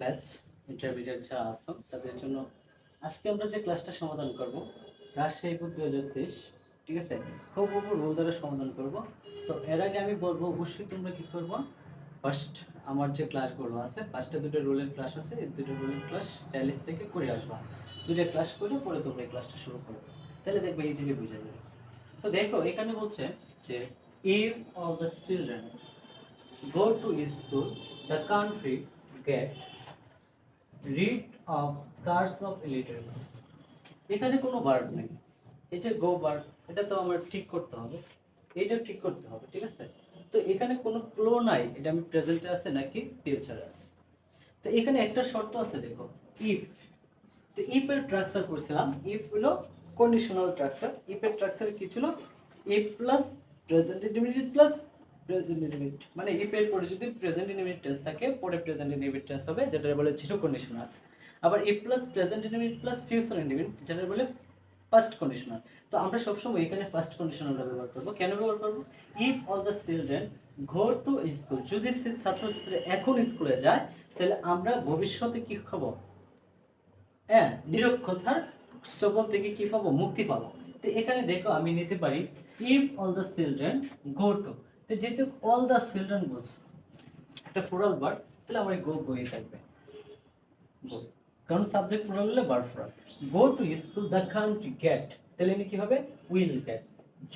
Batch intermediate যারা আসো তাদের জন্য আজকে আমরা যে ক্লাসটা সমাধান করব রাজশাহী দু হাজার তেইশ ঠিক আছে? খুব খুব রোল দ্বারা সমাধান করব। তো এর আগে আমি বলব অবশ্যই তোমরা কি করব? ফার্স্ট আমার যে ক্লাসগুলো আছে ফার্স্টে দুটো রোলের ক্লাস আছে এই দুটো রোলের ক্লাস ট্যালিস থেকে করে আসবা। দুটো ক্লাস করে পরে তোমরা এই ক্লাসটা শুরু করবে। তাহলে দেখবে এই ইজিলি বুঝে যাবে। তো দেখো এখানে বলছে যে if all the children go to school, the country get rid of cars of illiteracy. এখানে কোনো ভার্ব নেই। এই যে গো ভার্ব এটা তো আমার ঠিক করতে হবে। এটা ঠিক করতে হবে, ঠিক আছে? তো এখানে কোনো ক্লো নাই, এটা আমি প্রেজেন্টে আছে নাকি ফিউচারে আছে। তো এখানে একটা শর্ত আছে, দেখো ইফ তো ইফ এর ট্রাকচার করছিলাম ইফ হলো কন্ডিশনাল ট্রাকচার ইফ এর ট্রাকচার কি ছিল? If plus present indefinite plus present indefinite মানে ইফ এর পরে যদি প্রেজেন্ট ইন্ডিমিডিয়েট টেন্স থাকে, পরে প্রেজেন্ট ইন্ডিমিডিয়েট টেন্স হবে যেটা বলে জিরো কন্ডিশনাল আবার if plus present indefinite plus future indefinite যেটা বলে ফার্স্ট কন্ডিশনাল তো আমরা সবসময় এখানে ফার্স্ট কন্ডিশনালটা ব্যবহার করব। কেন ব্যবহার করব? If all the children go to school যদি সে ছাত্রছাত্রী এখন স্কুলে যায়, তাহলে আমরা ভবিষ্যতে কি খাব? হ্যাঁ নিরক্ষতার সকল থেকে কি পাবো? মুক্তি পাবো। তো এখানে দেখো, আমি নিতে পারি if all the children go to তো যেহেতু অল দ্য চিলড্রেন বলছে, একটা ফোরাল বার্ড তাহলে আমার গো গোই থাকবে। গো কারণ সাবজেক্ট ফোরাল হলে bird plural go to school the country get তাহলে এনে কি হবে? উইল গেট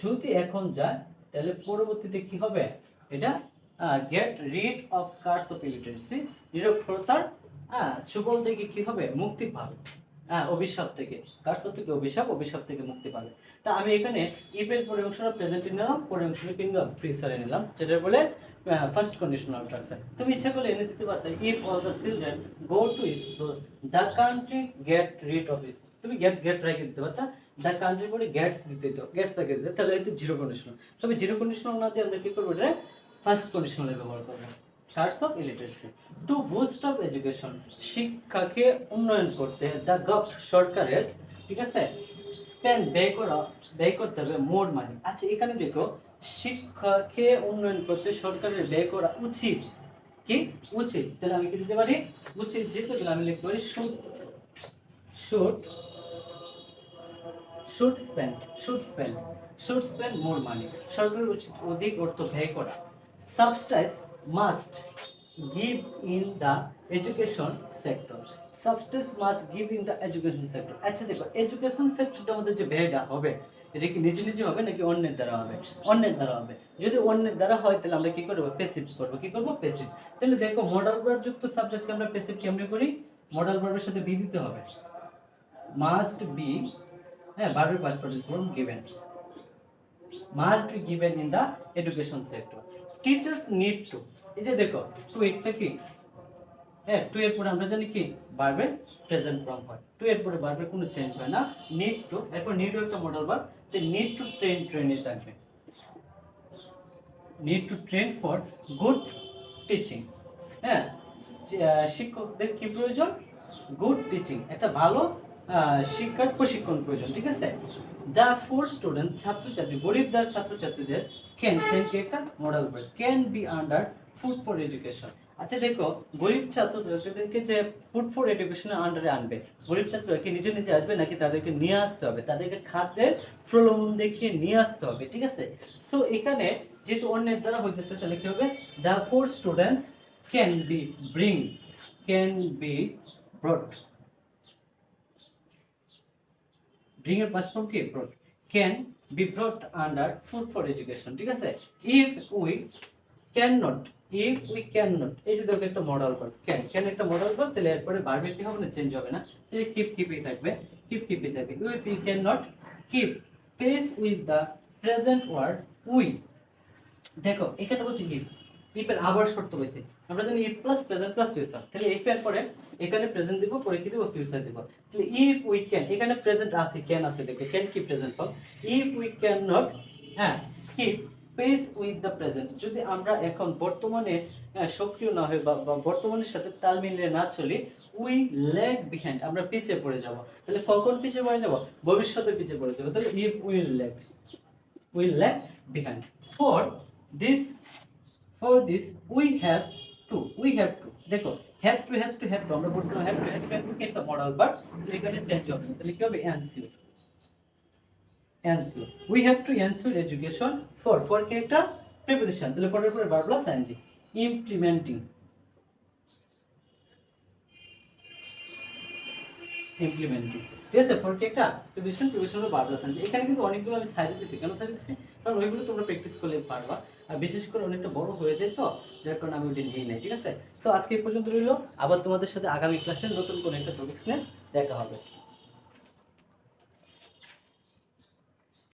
যদি এখন যায়, তাহলে পরবর্তীতে কি হবে? এটা get rid of curse of illiteracy নিরক্ষরতার সুবল থেকে কি হবে? মুক্তি পাবে। হ্যাঁ অভিশাপ থেকে। কার্স থেকে অভিশাপ অভিশাপ থেকে মুক্তি পাবে। তা আমি এখানে ইপের পরে অংশটা প্রেজেন্টে নিলাম পরে অংশটা কিন্তু ফিউচারে নিলাম যেটা বলে ফার্স্ট কন্ডিশনাল ট্রাকচার তুমি ইচ্ছা করলে এনে দিতে পারতে if all the children go to school the country get rid of is তুমি গেট গেট রেখে দিতে পারতা দ্য কান্ট্রি বলে গেটস দিতে তো গেটস রেখে দিতে, তাহলে জিরো কন্ডিশনাল তবে জিরো কন্ডিশনাল না দিয়ে আমরা কি করব, এটা ফার্স্ট কন্ডিশনালে ব্যবহার করব। Curse of illiteracy to boost of education শিক্ষাকে উন্নয়ন করতে দ্য গভ সরকারের, ঠিক আছে? স্পেন্ড ব্যয় করা, ব্যয় করতে হবে মোর মানি আচ্ছা এখানে দেখো, শিক্ষাকে উন্নয়ন করতে সরকারের ব্যয় করা উচিত। কি? উচিত। তাহলে আমি কি দিতে পারি? উচিত, যেহেতু তাহলে আমি লিখতে পারি should should spend should spend should spend more money সরকারের উচিত অধিক অর্থ ব্যয় করা। Subsidies must give in the education sector substance must give in the education sector আচ্ছা দেখো এডুকেশন সেক্টরটার মধ্যে যে ব্যয়টা হবে, এটা কি নিজে নিজে হবে নাকি অন্যের দ্বারা হবে? অন্যের দ্বারা হবে। যদি অন্যের দ্বারা হয়, তাহলে আমরা কি করব? পেসিভ করব। কি করব? পেসিভ তাহলে দেখো মডেল যুক্ত সাবজেক্টকে আমরা পেসিভ কেমনে করি? মডেল ভার্বের সাথে বি দিতে হবে। মাস্ট বি হ্যাঁ ভার্বের past participle given must be given in the education sector teachers need to এই যে দেখো টু একটা কি? হ্যাঁ টু এর পরে আমরা জানি কি? ভার্বের প্রেজেন্ট ফর্ম হয়। টু এর পরে ভার্বের কোনো চেঞ্জ হয় না। নিড টু এরপর নিড একটা মডেল ভার্ব যে নিড টু ট্রেন ট্রেনে থাকবে। Need to train for good teaching হ্যাঁ শিক্ষকদের কি প্রয়োজন? গুড টিচিং একটা ভালো শিক্ষার প্রশিক্ষণ প্রয়োজন, ঠিক আছে? দ্য ফোর স্টুডেন্ট ছাত্রছাত্রী, গরিবদার ছাত্রছাত্রীদের ক্যান ক্যান কি একটা modal verb can be under food for education আচ্ছা দেখো, গরিব ছাত্রছাত্রীদেরকে যে ফুড ফর এডুকেশনের আন্ডারে আনবে, গরিব ছাত্ররা কি নিজে নিজে আসবে নাকি তাদেরকে নিয়ে আসতে হবে? তাদেরকে খাদ্যের প্রলোভন দেখিয়ে নিয়ে আসতে হবে, ঠিক আছে? সো এখানে যেহেতু অন্যের দ্বারা হইতেছে, তাহলে কি হবে? The poor students can be bring can be brought bring এর পাস্ট ফর্ম কি brought can be brought under food for education ঠিক আছে? If we can not if we can not এই যে দেখো একটা মডেল ভার্ব ক্যান ক্যান একটা model verb তাহলে এরপরে ভার্বের কি হবে না চেঞ্জ হবে না। তাহলে কিপ কিপই থাকবে কিপ কিপই থাকবে। If we can not keep pace with the present world we দেখো, এখানে বলছি ইফ ইফের আবার শর্ত রয়েছে আমরা জানি if plus present plus future তাহলে ইফ এর পরে এখানে প্রেজেন্ট দিব, পরে কি দিব? ফিউচার দিব। তাহলে ইফ উই ক্যান এখানে প্রেজেন্ট আছে ক্যান আছে, দেখো ক্যান কি প্রেজেন্ট পাও ইফ উই ক্যান নট হ্যাঁ keep pace with the present যদি আমরা এখন বর্তমানে সক্রিয় না হই বা বা বর্তমানের সাথে তাল মিলিয়ে না চলি উই ল্যাগ বিহাইন্ড আমরা পিছিয়ে পড়ে যাব। তাহলে কখন পিছিয়ে পড়ে যাব? ভবিষ্যতে পিছিয়ে পড়ে যাব। তাহলে if will lag will lag behind for this for this we have to we have to দেখো have to has to have to আমরা বলছিলাম have to has to have to একটা মডেল ভার্ব এখানে চেঞ্জ হবে। তাহলে কি হবে? Ensure ensure we have to ensure education for for কি একটা? প্রিপোজিশন তাহলে পরের পরে verb plus I N G implementing implementing ঠিক আছে? ফর কি একটা? প্রিপোজিশন প্রিপোজিশন ভার্ব প্লাস এখানে কিন্তু অনেকগুলো আমি সাইড দিতেছি কেন সাইড দিতেছি কারণ ওইগুলো তোমরা প্র্যাকটিস করলে পারবা। আর বিশেষ করে অনেকটা বড় হয়ে যায় তো, যার কারণে আমি ওটা নিয়ে নেই, ঠিক আছে? তো আজকে এই পর্যন্ত রইল। আবার তোমাদের সাথে আগামী ক্লাসে নতুন কোনো একটা টপিক্স নিয়ে দেখা হবে।